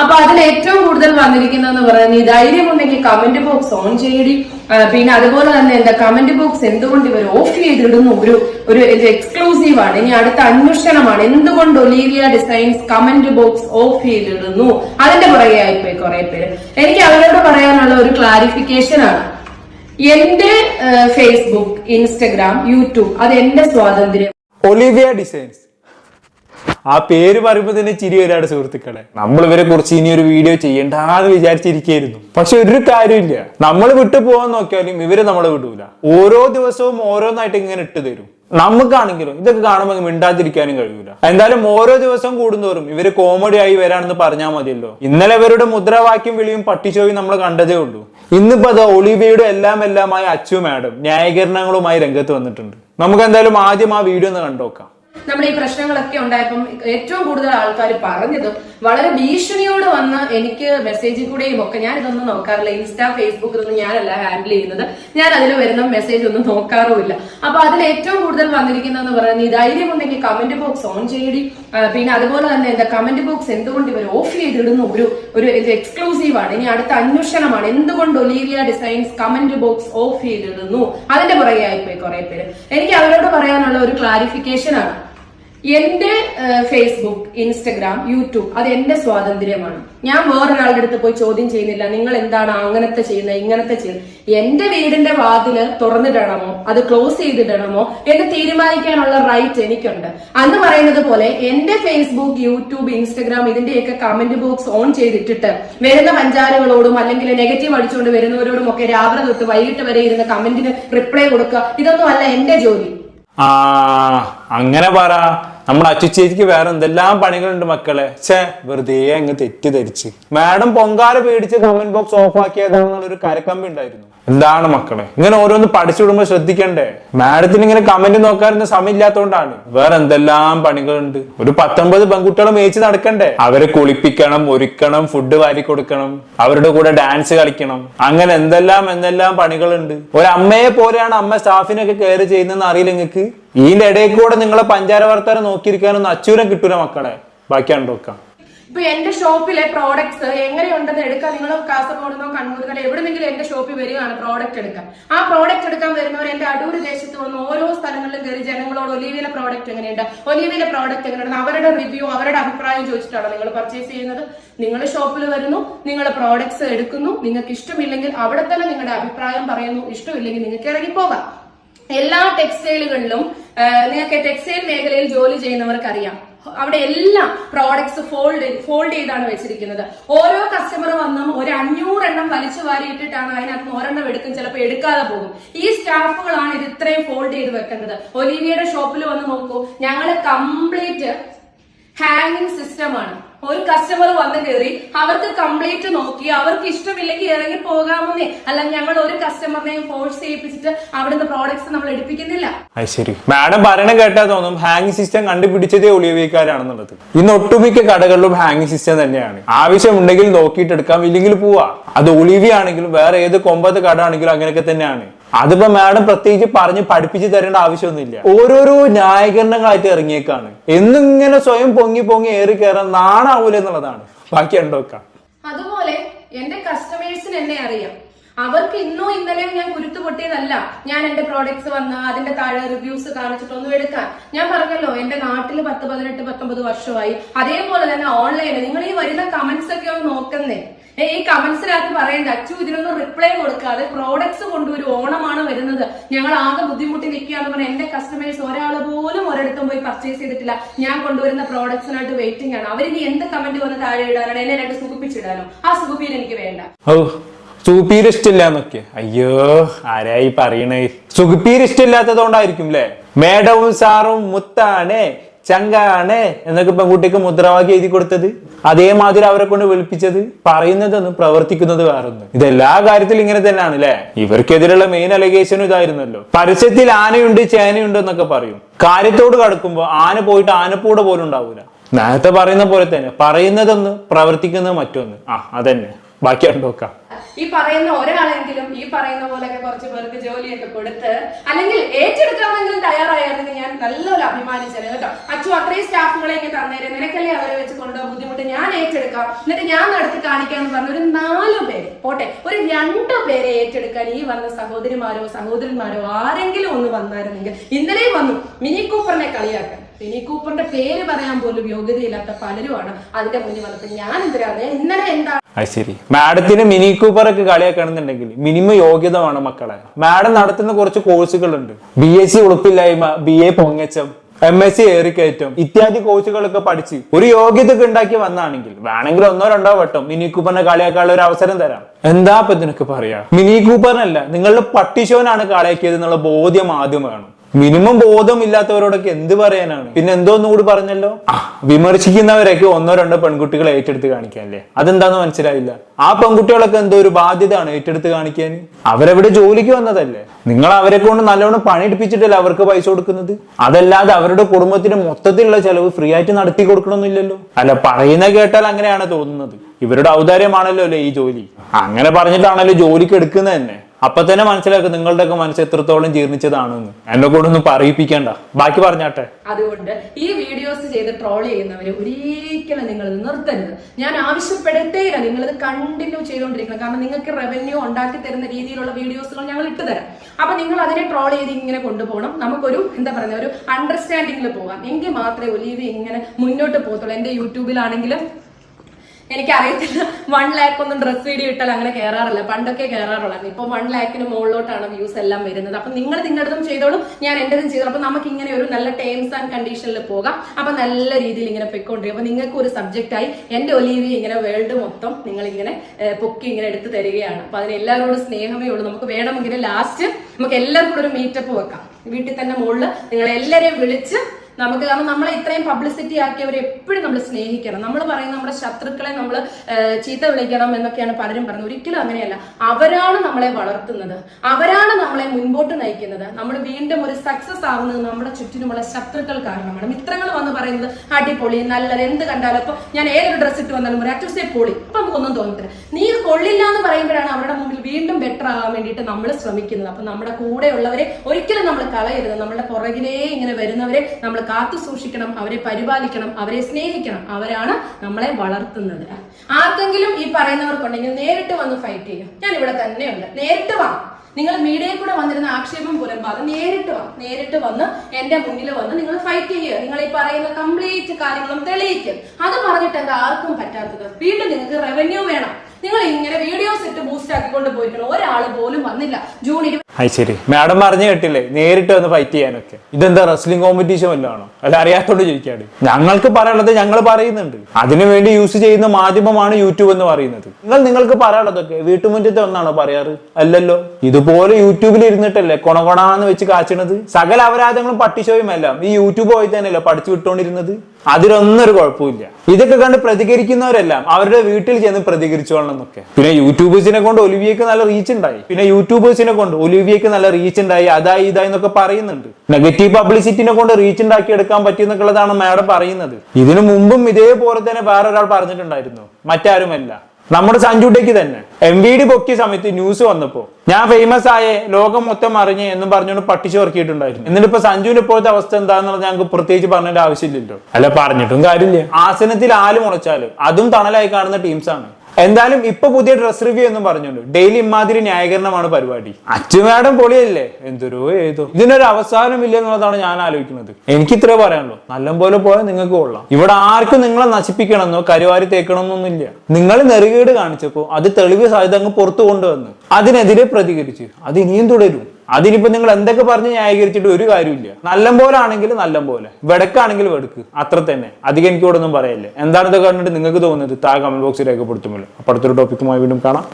അപ്പൊ അതിൽ ഏറ്റവും കൂടുതൽ വന്നിരിക്കുന്നതെന്ന് പറയുന്നത് ഈ ധൈര്യം ഉണ്ടെങ്കിൽ കമന്റ് ബോക്സ് ഓൺ ചെയ്യടി. പിന്നെ അതുപോലെ തന്നെ എന്താ കമന്റ് ബോക്സ് എന്തുകൊണ്ട് ഇവർ ഓഫ് ചെയ്തിടുന്നു? ഒരു ഒരു എക്സ്ക്ലൂസീവ് ആണ്. ഇനി അടുത്ത അന്വേഷണമാണ്. എന്തുകൊണ്ട് Olivia designs comment box off ചെയ്തിടുന്നു? അതിന്റെ പുറകെ ആയിപ്പോയി കുറെ പേര്. എനിക്ക് അവരോട് പറയാനുള്ള ഒരു ക്ലാരിഫിക്കേഷൻ ആണ്. എന്റെ ഫേസ്ബുക്ക് ഇൻസ്റ്റഗ്രാം യൂട്യൂബ് അത് എന്റെ സ്വാതന്ത്ര്യം. ഒലിവിയ ഡിസൈൻസ് ആ പേര് പറയുമ്പോൾ തന്നെ ചിരി വരാണ് സുഹൃത്തുക്കളെ. നമ്മൾ ഇവരെ കുറിച്ച് ഇനി ഒരു വീഡിയോ ചെയ്യണ്ടെന്ന് വിചാരിച്ചിരിക്കായിരുന്നു പക്ഷെ ഒരു കാര്യമില്ല. നമ്മൾ വിട്ടു പോകാൻ നോക്കിയാലും ഇവർ നമ്മളെ വിടൂല. ഓരോ ദിവസവും ഓരോന്നായിട്ട് ഇങ്ങനെ ഇട്ട് തരും. നമുക്കാണെങ്കിലും ഇതൊക്കെ കാണുമ്പോൾ മിണ്ടാതിരിക്കാനും കഴിയൂല. എന്തായാലും ഓരോ ദിവസം കൂടുന്നോറും ഇവർ കോമഡി ആയി വരാണെന്ന് പറഞ്ഞാൽ മതിയല്ലോ. ഇന്നലെ ഇവരുടെ മുദ്രാവാക്യം വിളിയും പട്ടിച്ചോയും നമ്മൾ കണ്ടതേ ഉള്ളൂ. ഇന്നിപ്പോ അത് ഒളിവിയുടെ എല്ലാം എല്ലാമായ അച്ചു മാഡം ന്യായീകരണങ്ങളുമായി രംഗത്ത് വന്നിട്ടുണ്ട്. നമുക്ക് എന്തായാലും ആദ്യം ആ വീഡിയോ ഒന്ന് കണ്ടോക്കാം. നമ്മൾ ഈ പ്രശ്നങ്ങളൊക്കെ ഉണ്ടായപ്പം ഏറ്റവും കൂടുതൽ ആൾക്കാർ പറഞ്ഞതും വളരെ ഭീഷണിയോട് വന്ന് എനിക്ക് മെസ്സേജിൽ കൂടെയും ഒക്കെ ഞാൻ ഇതൊന്നും നോക്കാറില്ല. ഇൻസ്റ്റാ ഫേസ്ബുക്ക് ഇതൊന്നും ഞാനല്ല ഹാൻഡിൽ ചെയ്യുന്നത്. ഞാൻ അതിൽ വരുന്ന മെസ്സേജ് ഒന്നും നോക്കാറുമില്ല. അപ്പൊ അതിൽ ഏറ്റവും കൂടുതൽ വന്നിരിക്കുന്നതെന്ന് പറയുന്നത് ഈ ധൈര്യം ഉണ്ടെങ്കിൽ കമന്റ് ബോക്സ് ഓൺ ചെയ്യടി. പിന്നെ അതുപോലെ തന്നെ എന്താ കമന്റ് ബോക്സ് എന്തുകൊണ്ട് ഇവർ ഓഫ് ചെയ്തിടുന്നു ഒരു ഒരു എക്സ്ക്ലൂസീവ് ആണ്. ഇനി അടുത്ത അന്വേഷണമാണ്. എന്തുകൊണ്ട് Olivia designs comment box off ചെയ്തിടുന്നു? അതിന്റെ പുറകെ ആയിപ്പോയി കുറെ പേര്. എനിക്ക് അവരോട് പറയാനുള്ള ഒരു ക്ലാരിഫിക്കേഷൻ ആണ്. എന്റെ ഫേസ്ബുക്ക് ഇൻസ്റ്റഗ്രാം യൂട്യൂബ് അത് എന്റെ സ്വാതന്ത്ര്യമാണ്. ഞാൻ വേറൊരാളുടെ അടുത്ത് പോയി ചോദ്യം ചെയ്യുന്നില്ല നിങ്ങൾ എന്താണ് അങ്ങനത്തെ ചെയ്യുന്നത് ഇങ്ങനത്തെ ചെയ്യുന്നത്. എന്റെ വീടിന്റെ വാതിൽ തുറന്നിടണമോ അത് ക്ലോസ് ചെയ്തിടണമോ എന്ന് തീരുമാനിക്കാനുള്ള റൈറ്റ് എനിക്കുണ്ട്. അന്ന് പറയുന്നത് പോലെ എന്റെ ഫേസ്ബുക്ക് യൂട്യൂബ് ഇൻസ്റ്റഗ്രാം ഇതിന്റെയൊക്കെ കമന്റ് ബോക്സ് ഓൺ ചെയ്തിട്ടിട്ട് വരുന്ന പഞ്ചാരങ്ങളോടും അല്ലെങ്കിൽ നെഗറ്റീവ് അടിച്ചുകൊണ്ട് വരുന്നവരോടും ഒക്കെ രാവിലെ തൊട്ട് വൈകിട്ട് വരെ ഇരുന്ന് കമന്റിന് റിപ്ലൈ കൊടുക്കുക ഇതൊന്നും അല്ല എന്റെ ജോലി. ആ അങ്ങനെ പറ. നമ്മുടെ അച്ചുച്ചേച്ചിക്ക് വേറെ എന്തെല്ലാം പണികളുണ്ട് മക്കളെ? ഛേ വെറുതെ അങ്ങ് തെറ്റിദ്ധരിച്ച്. മാഡം പൊങ്കാല പേടിച്ച് കമന്റ് ബോക്സ് ഓഫ് ആക്കിയതാണെന്നുള്ള ഒരു കരക്കമ്പി ഉണ്ടായിരുന്നു. എന്താണ് മക്കളെ? ഇങ്ങനെ ഓരോന്ന് പഠിച്ചു വിടുമ്പോൾ ശ്രദ്ധിക്കണ്ടേ? മാഡത്തിന് ഇങ്ങനെ കമന്റ് നോക്കാറുന്ന സമയമില്ലാത്തതുകൊണ്ടാണ് വേറെ എന്തെല്ലാം പണികളുണ്ട്? ഒരു പത്തൊമ്പത് പെൺകുട്ടികളെ മേയിച്ച് നടക്കണ്ടേ? അവരെ കുളിപ്പിക്കണം ഒരുക്കണം ഫുഡ് വാരി കൊടുക്കണം അവരുടെ കൂടെ ഡാൻസ് കളിക്കണം. അങ്ങനെ എന്തെല്ലാം എന്തെല്ലാം പണികളുണ്ട്? ഒരു അമ്മയെ പോലെയാണ് അമ്മ സ്റ്റാഫിനൊക്കെ കെയർ ചെയ്യുന്നതെന്ന് അറിയില്ല നിങ്ങൾക്ക്? ഇതിന്റെ ഇടയിൽ കൂടെ നിങ്ങളെ പഞ്ചാര വർത്താനം നോക്കിയിരിക്കാനൊന്നും അച്ചൂരം കിട്ടൂല മക്കളെ. ബാക്കിയാണ് നോക്കാം ഇപ്പൊ എന്റെ ഷോപ്പിലെ പ്രോഡക്ട്സ് എങ്ങനെയുണ്ടെന്ന് എടുക്കാൻ നിങ്ങൾ കാസർഗോഡ് നിന്നോ കണ്ണൂരിൽ നിന്നോ എവിടെന്നെങ്കിലും എന്റെ ഷോപ്പിൽ വരികയാണ് പ്രോഡക്റ്റ് എടുക്കാൻ. ആ പ്രോഡക്റ്റ് എടുക്കാൻ വരുന്നവർ എന്റെ അടൂർ ദേശത്ത് വന്ന് ഓരോ സ്ഥലങ്ങളിലും കയറി ജനങ്ങളോട് ഒലീവിയിലെ പ്രോഡക്റ്റ് എങ്ങനെയുണ്ട്? ഒലീവിയിലെ പ്രോഡക്റ്റ് എങ്ങനെയുണ്ട്? അവരുടെ റിവ്യൂ അവരുടെ അഭിപ്രായം ചോദിച്ചിട്ടാണ് നിങ്ങൾ പർച്ചേസ് ചെയ്യുന്നത്? നിങ്ങൾ ഷോപ്പിൽ വരുന്നു നിങ്ങൾ പ്രോഡക്ട്സ് എടുക്കുന്നു നിങ്ങൾക്ക് ഇഷ്ടമില്ലെങ്കിൽ അവിടെ തന്നെ നിങ്ങളുടെ അഭിപ്രായം പറയുന്നു ഇഷ്ടമില്ലെങ്കിൽ നിങ്ങൾക്ക് ഇറങ്ങിപ്പോകാം. എല്ലാ ടെക്സ്റ്റൈലുകളിലും നിങ്ങൾക്ക് ടെക്സ്റ്റൈൽ മേഖലയിൽ ജോലി ചെയ്യുന്നവർക്ക് അറിയാം അവിടെ എല്ലാ പ്രോഡക്ട്സ് ഫോൾഡ് ഫോൾഡ് ചെയ്താണ് വെച്ചിരിക്കുന്നത്. ഓരോ കസ്റ്റമർ വന്നും ഒരു അഞ്ഞൂറെണ്ണം വലിച്ചു വാരിയിട്ടിട്ടാണ് അതിനകത്ത് ഒരെണ്ണം എടുക്കും. ചിലപ്പോൾ എടുക്കാതെ പോകും. ഈ സ്റ്റാഫുകളാണ് ഇത് ഇത്രയും ഫോൾഡ് ചെയ്ത് വെക്കേണ്ടത്. ഒലിവിയുടെ ഷോപ്പിൽ വന്ന് നോക്കൂ. ഞങ്ങൾ കംപ്ലീറ്റ് ഹാങ്ങിങ് സിസ്റ്റമാണ് ഒരു കസ്റ്റമർ വന്ന് കയറി അവർക്ക് കംപ്ലീറ്റ് നോക്കി അവർക്ക് ഇഷ്ടമില്ലെങ്കിൽ ഇറങ്ങി പോകാമെന്നേ. അല്ല ഞങ്ങൾ ഒരു കസ്റ്റമറിനെയും ഫോഴ്സ് ചെയ്യിപ്പിച്ചിട്ട് അവിടുന്ന് പ്രോഡക്ട്സ് നമ്മൾ എടുപ്പിക്കുന്നില്ല. ശരി. മാഡം പറയണ കേട്ടാ തോന്നും ഹാങ്ങിങ് സിസ്റ്റം കണ്ടുപിടിച്ചതേ ഒളിവിക്കാരാണെന്നുള്ളത് ഇന്ന് ഒട്ടുമിക്ക കടകളിലും ഹാങ്ങിങ് സിസ്റ്റം തന്നെയാണ്. ആവശ്യമുണ്ടെങ്കിൽ നോക്കിയിട്ട് എടുക്കാം ഇല്ലെങ്കിൽ പോവാ. അത് ഒളിവി ആണെങ്കിലും വേറെ ഏത് കൊമ്പത് കട ആണെങ്കിലും അങ്ങനെയൊക്കെ തന്നെയാണ്. അതിപ്പോ മാഡം പ്രത്യേകിച്ച് പറഞ്ഞ് പഠിപ്പിച്ച് തരേണ്ട ആവശ്യമൊന്നുമില്ല. ഓരോരോ ന്യായീകരണങ്ങളായിട്ട് ഇറങ്ങിയേക്കാണ്. എന്നിങ്ങനെ സ്വയം പൊങ്ങി പൊങ്ങി ഏറി കയറാൻ നാണാവൂല എന്നുള്ളതാണ്. ബാക്കി ഉണ്ടോക്കാം അതുപോലെ എന്റെ കസ്റ്റമേഴ്സിന് എന്നെ അറിയാം. അവർക്ക് ഇന്നോ ഇന്നലെയോ ഞാൻ കുരുത്തു പൊട്ടിയതല്ല. ഞാൻ എന്റെ പ്രോഡക്ട്സ് വന്ന അതിന്റെ താഴെ റിവ്യൂസ് കാണിച്ചിട്ടൊന്നും എടുക്കാൻ. ഞാൻ പറഞ്ഞല്ലോ എന്റെ നാട്ടിൽ പത്ത് പതിനെട്ട് പത്തൊമ്പത് വർഷമായി. അതേപോലെ തന്നെ ഓൺലൈനിൽ നിങ്ങൾ ഈ വരുന്ന കമന്റ്സ് ഒക്കെ ഒന്ന് നോക്കുന്നേ. ഈ കമന്റ്സിനകത്ത് പറയണ്ട. അച്ചു ഇതിനൊന്നും റിപ്ലൈ കൊടുക്കാതെ പ്രോഡക്ട്സ് കൊണ്ടുവരും ഓണമാണ് വരുന്നത്. ഞങ്ങൾ ആകെ ബുദ്ധിമുട്ടി നിൽക്കുകയാണെന്ന് പറഞ്ഞാൽ എന്റെ കസ്റ്റമേഴ്സ് ഒരാൾ പോലും ഒരിടത്തും പോയി പർച്ചേസ് ചെയ്തിട്ടില്ല. ഞാൻ കൊണ്ടുവരുന്ന പ്രോഡക്ട്സിനായിട്ട് വെയിറ്റിംഗ് ആണ്. അവരിനി എന്ത് കമന്റ് വന്ന് താഴെ ഇടാനാണ്? എന്നെ രണ്ട് സുഖിപ്പിച്ചിടാനോ? ആ സുഖിപ്പീര് എനിക്ക് വേണ്ട. സുഖപ്പീര് ഇഷ്ടമില്ല എന്നൊക്കെ അയ്യോ ആരായി പറയണേ? സുഖപ്പീര് ഇഷ്ടമില്ലാത്തതുകൊണ്ടായിരിക്കും അല്ലേ മേഡവും സാറും മുത്താണ്. ചങ്കാണ് എന്നൊക്കെ പെൺകുട്ടിക്ക് മുദ്രാവാക്യം എഴുതി കൊടുത്തത്. അതേമാതിരി അവരെ കൊണ്ട് വിളിപ്പിച്ചത് പറയുന്നതൊന്നും പ്രവർത്തിക്കുന്നത് വേറൊന്നും. ഇതെല്ലാ കാര്യത്തിലും ഇങ്ങനെ തന്നെയാണ് അല്ലെ ഇവർക്കെതിരെയുള്ള മെയിൻ അലഗേഷനും ഇതായിരുന്നല്ലോ. പരസ്യത്തിൽ ആനയുണ്ട് ചേനയുണ്ട് എന്നൊക്കെ പറയും. കാര്യത്തോട് കടക്കുമ്പോ ആന പോയിട്ട് ആനപ്പൂടെ പോലും ഉണ്ടാവൂല. നേരത്തെ പറയുന്ന പോലെ തന്നെ പറയുന്നതൊന്ന് പ്രവർത്തിക്കുന്നത് മറ്റൊന്ന്. ആ അതന്നെ. ബാക്കി നോക്കാം. ഈ പറയുന്ന ഒരാളെങ്കിലും ഈ പറയുന്ന പോലെയൊക്കെ കുറച്ച് പേർക്ക് ജോലിയൊക്കെ കൊടുത്ത് അല്ലെങ്കിൽ ഏറ്റെടുക്കാമെങ്കിലും തയ്യാറായിരുന്നെങ്കിൽ ഞാൻ നല്ലപോലെ അഭിമാനിച്ചത് കേട്ടോ. അച്ചു അത്രയും സ്റ്റാഫുകളെ ഇങ്ങനെ തന്നേരെ. നിനക്കല്ലേ അവരെ വെച്ച് കൊണ്ടുപോകാൻ ബുദ്ധിമുട്ട്? ഞാൻ ഏറ്റെടുക്കാം. എന്നിട്ട് ഞാൻ നടത്തി കാണിക്കാന്ന് പറഞ്ഞ ഒരു നാലു പേര്. പോട്ടെ ഒരു രണ്ടു പേരെ ഏറ്റെടുക്കാൻ ഈ വന്ന സഹോദരിമാരോ സഹോദരന്മാരോ ആരെങ്കിലും ഒന്ന് വന്നായിരുന്നെങ്കിൽ ഇന്നലെയും വന്നു. മിനി കൂപ്പറിനെ കളിയാക്കാൻ. മിനി കൂപ്പറിന്റെ പേര് പറയാൻ പോലും യോഗ്യതയില്ലാത്ത പലരുമാണ് അതിന്റെ മുന്നിൽ വന്നത്. ഞാൻ എന്തിനാണ് ഇന്നലെ എന്താ അത് ശരി. മാഡത്തിന് മിനി കൂപ്പർ ഒക്കെ കളിയാക്കണമെന്നുണ്ടെങ്കിൽ മിനിമം യോഗ്യത വേണം മക്കളെ. മാഡം നടത്തുന്ന കുറച്ച് കോഴ്സുകളുണ്ട്. ബി എസ് സി ഉളുപ്പില്ലായ്മ ബി എ പൊങ്ങച്ചം എം എസ് സി ഏറിക്കയറ്റം ഇത്യാദി കോഴ്സുകളൊക്കെ പഠിച്ച് ഒരു യോഗ്യത ഒക്കെ ഉണ്ടാക്കി വന്നാണെങ്കിൽ വേണമെങ്കിൽ ഒന്നോ രണ്ടോ വട്ടം മിനി കൂപ്പറിനെ കളിയാക്കാനുള്ള ഒരു അവസരം തരാം. എന്താ ഇപ്പൊ ഇതിനൊക്കെ പറയാ? മിനി കൂപ്പറിനല്ല നിങ്ങളുടെ പട്ടിശോനാണ് കളിയാക്കിയത് എന്നുള്ള ബോധ്യം ആദ്യം വേണം. മിനിമം ബോധമില്ലാത്തവരോടൊക്കെ എന്ത് പറയാനാണ്? പിന്നെ എന്തോ ഒന്നുകൂടി പറഞ്ഞല്ലോ? വിമർശിക്കുന്നവരൊക്കെ ഒന്നോ രണ്ടോ പെൺകുട്ടികളെ ഏറ്റെടുത്ത് കാണിക്കാനല്ലേ? അതെന്താന്ന് മനസ്സിലായില്ല. ആ പെൺകുട്ടികളൊക്കെ എന്തോ ഒരു ബാധ്യതയാണ് ഏറ്റെടുത്ത് കാണിക്കാൻ. അവരെവിടെ ജോലിക്ക് വന്നതല്ലേ? നിങ്ങൾ അവരെ കൊണ്ട് നല്ലവണ്ണം പണിയെടുപ്പിച്ചിട്ടല്ലേ അവർക്ക് പൈസ കൊടുക്കുന്നത്? അതല്ലാതെ അവരുടെ കുടുംബത്തിന് മൊത്തത്തിലുള്ള ചെലവ് ഫ്രീ ആയിട്ട് നടത്തി കൊടുക്കണമെന്നില്ലല്ലോ അല്ല പറയുന്ന കേട്ടാൽ അങ്ങനെയാണ് തോന്നുന്നത്. ഇവരുടെ ഔദാര്യമാണല്ലോ അല്ലേ ഈ ജോലി? അങ്ങനെ പറഞ്ഞിട്ടാണല്ലോ ജോലിക്ക് എടുക്കുന്നത് തന്നെ. അപ്പൊ തന്നെ മനസ്സിലാക്കും നിങ്ങളുടെ ഒക്കെ മനസ്സ് എത്രത്തോളം ജീർണിച്ചതാണെന്ന്. എന്നെ ഒന്നും പറയിപ്പിക്കണ്ട. ബാക്കി പറഞ്ഞാട്ടെ. അതുകൊണ്ട് ഈ വീഡിയോസ് ചെയ്ത് ട്രോൾ ചെയ്യുന്നവര് ഒരിക്കലും നിങ്ങൾ നിർത്തരുത്. ഞാൻ ആവശ്യപ്പെടുത്തേയില്ല നിങ്ങൾ ഇത് കണ്ടിന്യൂ ചെയ്തുകൊണ്ടിരിക്കണം കാരണം നിങ്ങൾക്ക് റവന്യൂ ഉണ്ടാക്കി തരുന്ന രീതിയിലുള്ള വീഡിയോസുകൾ ഞങ്ങൾ ഇട്ട് തരാം. അപ്പൊ നിങ്ങൾ അതിനെ ട്രോൾ ചെയ്ത് ഇങ്ങനെ കൊണ്ടുപോകണം. നമുക്കൊരു എന്താ പറയുക ഒരു അണ്ടർസ്റ്റാൻഡിങ്ങിൽ പോകാം. എങ്കിൽ മാത്രമേ ഒലീവ് ഇങ്ങനെ മുന്നോട്ട് പോകത്തുള്ളൂ. എന്റെ യൂട്യൂബിലാണെങ്കിലും എനിക്കറിയത്തില്ല. വൺ ലാക്ക് ഒന്നും ഡ്രസ് വീഡിയോ ഇട്ടാൽ അങ്ങനെ കയറാറില്ല പണ്ടൊക്കെ കയറാറുള്ളായിരുന്നു ഇപ്പൊ വൺ ലാക്കിന് മുകളിലോട്ടാണ് വ്യൂസ് എല്ലാം വരുന്നത്. അപ്പൊ നിങ്ങൾ നിങ്ങളുടേതും ചെയ്തോളും. ഞാൻ എന്റേതും ചെയ്തോളും. അപ്പൊ നമുക്ക് ഇങ്ങനെ ഒരു നല്ല ടേംസ് ആൻഡ് കണ്ടീഷനിൽ പോകാം. അപ്പൊ നല്ല രീതിയിൽ ഇങ്ങനെ പൊയ്ക്കൊണ്ടിരിക്കും. അപ്പൊ നിങ്ങൾക്ക് ഒരു സബ്ജക്റ്റായി എന്റെ ഒലീവി ഇങ്ങനെ വേൾഡ് മൊത്തം നിങ്ങൾ ഇങ്ങനെ പൊക്കി ഇങ്ങനെ എടുത്തു തരികയാണ്. അപ്പൊ അതിന് എല്ലാവരോടും സ്നേഹമേ ഉള്ളൂ. നമുക്ക് വേണമെങ്കിൽ ലാസ്റ്റ് നമുക്ക് എല്ലാവർക്കും ഒരു മീറ്റപ്പ് വെക്കാം. വീട്ടിൽ തന്നെ മുകളിൽ നിങ്ങൾ എല്ലാരെയും വിളിച്ച് നമുക്ക് കാരണം നമ്മളെ ഇത്രയും പബ്ലിസിറ്റി ആക്കിയവരെ എപ്പോഴും നമ്മൾ സ്നേഹിക്കണം. നമ്മൾ പറയുന്ന നമ്മുടെ ശത്രുക്കളെ നമ്മൾ ചീത്ത വിളിക്കണം എന്നൊക്കെയാണ് പലരും പറയുന്നത് ഒരിക്കലും അങ്ങനെയല്ല. അവരാണ് നമ്മളെ വളർത്തുന്നത്. അവരാണ് നമ്മളെ മുൻപോട്ട് നയിക്കുന്നത്. നമ്മൾ വീണ്ടും ഒരു സക്സസ് ആവുന്നത് നമ്മുടെ ചുറ്റിനുമുള്ള ശത്രുക്കൾ കാരണമാണ് മിത്രങ്ങൾ വന്ന് പറയുന്നത് അടിപൊളി നല്ലത് എന്ത് കണ്ടാലും അപ്പൊ ഞാൻ ഏതൊരു ഡ്രസ്സ് ഇട്ട് വന്നാലും ഒരു അറ്റുസേ പൊളി. അപ്പൊ നമുക്കൊന്നും തോന്നത്തില്ല. നീ കൊള്ളില്ല എന്ന് പറയുമ്പോഴാണ് അവരുടെ മുമ്പിൽ വീണ്ടും ബെറ്റർ ആകാൻ വേണ്ടിയിട്ട് നമ്മൾ ശ്രമിക്കുന്നത്. അപ്പൊ നമ്മുടെ കൂടെയുള്ളവരെ ഒരിക്കലും നമ്മൾ കളയരുത്. നമ്മുടെ പുറകിലേ ഇങ്ങനെ വരുന്നവരെ നമ്മൾ കാത്തു സൂക്ഷിക്കണം അവരെ പരിപാലിക്കണം അവരെ സ്നേഹിക്കണം. അവരാണ് നമ്മളെ വളർത്തുന്നത്. ആർക്കെങ്കിലും ഈ പറയുന്നവർക്കുണ്ടെങ്കിൽ നേരിട്ട് വന്ന് ഫൈറ്റ് ചെയ്യും. ഞാൻ ഇവിടെ തന്നെയുണ്ട്. നേരിട്ട് വാ. നിങ്ങൾ മീഡിയയിൽ കൂടെ വന്നിരുന്ന ആക്ഷേപം പോലും അത് നേരിട്ട് വാ. നേരിട്ട് വന്ന് എന്റെ മുന്നിൽ വന്ന് നിങ്ങൾ ഫൈറ്റ് ചെയ്യുക നിങ്ങൾ ഈ പറയുന്ന കംപ്ലീറ്റ് കാര്യങ്ങളും തെളിയിക്കും. അത് പറഞ്ഞിട്ട് എന്താ ആർക്കും പറ്റാത്തത്? വീണ്ടും നിങ്ങൾക്ക് റവന്യൂ വേണം. നിങ്ങൾ ഇങ്ങനെ വീഡിയോസ് ഇട്ട് ബൂസ്റ്റ് ആക്കിക്കൊണ്ട് പോയിട്ടുള്ള ഒരാൾ പോലും വന്നില്ല. ജൂൺ അത് ശരി. മാഡം പറഞ്ഞു കേട്ടില്ലേ? നേരിട്ട് വന്ന് ഫൈറ്റ് ചെയ്യാനൊക്കെ. ഇതെന്താ റെസ്ലിംഗ് കോമ്പറ്റീഷൻ വല്ലതാണോ അല്ല അറിയാത്തോണ്ട് ചോദിക്കാണ് ഞങ്ങൾക്ക് പറയാനുള്ളത് ഞങ്ങൾ പറയുന്നുണ്ട്. അതിനുവേണ്ടി യൂസ് ചെയ്യുന്ന മാധ്യമമാണ് യൂട്യൂബ് എന്ന് പറയുന്നത്. നിങ്ങൾ നിങ്ങൾക്ക് പറയാനുള്ളതൊക്കെ വീട്ടുമുറ്റത്തെ ഒന്നാണോ പറയാറ്? അല്ലല്ലോ. ഇതുപോലെ യൂട്യൂബിൽ ഇരുന്നിട്ടല്ലേ കൊണകൊണാന്ന് വെച്ച് കാച്ചണത്? സകല അപരാധങ്ങളും പട്ടിശോയും എല്ലാം ഈ യൂട്യൂബ് പോയി തന്നെയല്ലോ പഠിച്ചു വിട്ടോണ്ടിരുന്നത്? അതിലൊന്നും ഒരു കുഴപ്പമില്ല ഇതൊക്കെ കണ്ട് പ്രതികരിക്കുന്നവരെല്ലാം അവരുടെ വീട്ടിൽ ചെന്ന് പ്രതികരിച്ചോളണം. എന്നൊക്കെ പിന്നെ യൂട്യൂബേഴ്സിനെ കൊണ്ട് ഒലിവിയക്ക് നല്ല റീച്ച് ഉണ്ടായി. പിന്നെ യൂട്യൂബേഴ്സിനെ കൊണ്ട് ഒലിവിയക്ക് നല്ല റീച്ച് ഉണ്ടായി. അതായി ഇതായി എന്നൊക്കെ പറയുന്നുണ്ട്. നെഗറ്റീവ് പബ്ലിസിറ്റിനെ കൊണ്ട് റീച്ച് ഉണ്ടാക്കി എടുക്കാൻ പറ്റിയെന്നൊക്കെയുള്ളതാണ് മാഡം പറയുന്നത്. ഇതിനു മുമ്പും ഇതേപോലെ തന്നെ വേറൊരാൾ പറഞ്ഞിട്ടുണ്ടായിരുന്നു. മറ്റാരുമല്ല. നമ്മുടെ സഞ്ജുട്ടേക്ക് തന്നെ. എം വി ഡി പൊക്കിയ സമയത്ത് ന്യൂസ് വന്നപ്പോ ഞാൻ ഫേമസ് ആയേ ലോകം മൊത്തം അറിഞ്ഞ് എന്നും പറഞ്ഞുകൊണ്ട് പട്ടിച്ചോർക്കിയിട്ടുണ്ടായിരുന്നു എന്നിട്ട് ഇപ്പൊ സഞ്ജുവിന്റെ ഇപ്പോഴത്തെ അവസ്ഥ എന്താണെന്നുള്ളത് ഞങ്ങൾക്ക് പ്രത്യേകിച്ച് പറഞ്ഞതിന്റെ ആവശ്യമില്ലല്ലോ. അല്ല പറഞ്ഞിട്ടും കാര്യമില്ല. ആസനത്തിൽ ആൽ മുളച്ചാലും അതും തണലായി കാണുന്ന ടീംസാണ് എന്തായാലും ഇപ്പൊ പുതിയ ഡ്രസ് റിവ്യൂ എന്നും പറഞ്ഞുണ്ട് ഡെയിലി ഇമാതിരി ന്യായീകരണമാണ് പരിപാടി. അച്ഛൻ മാഡം പൊളിയല്ലേ? എന്തൊരു ഏതോ. ഇതിനൊരു അവസാനം ഇല്ല എന്നുള്ളതാണ് ഞാൻ ആലോചിക്കുന്നത്. എനിക്ക് ഇത്രേ പറയാനുള്ളൂ. നല്ലപോലെ പോയാൽ നിങ്ങൾക്ക് കൊള്ളാം. ഇവിടെ ആർക്കും നിങ്ങളെ നശിപ്പിക്കണമെന്നോ കരുവാരി തേക്കണമെന്നൊന്നുമില്ല. നിങ്ങൾ നെറുകേട് കാണിച്ചപ്പോ അത് തെളിവ് സാധ്യത അങ്ങ് പുറത്തു കൊണ്ടുവന്ന് അതിനെതിരെ പ്രതികരിച്ച് അത് ഇനിയും തുടരും. അതിനിപ്പോ നിങ്ങൾ എന്തൊക്കെ പറഞ്ഞ് ന്യായീകരിച്ചിട്ട് ഒരു കാര്യമില്ല നല്ല പോലെ ആണെങ്കിൽ നല്ല പോലെ വെടക്കാണെങ്കിൽ വെടുക്ക്. അത്ര തന്നെ. അധികം എനിക്ക് ഇവിടെ ഒന്നും പറയല്ലേ. എന്താണ് ഇതൊക്കെ കണ്ടിട്ട് നിങ്ങൾക്ക് തോന്നുന്നത്? താഴെ കമന്റ് ബോക്സിൽ രേഖപ്പെടുത്തുമല്ലോ. അപ്പോൾ അടുത്തൊരു ടോപ്പിക്കുമായി വീണ്ടും കാണാം.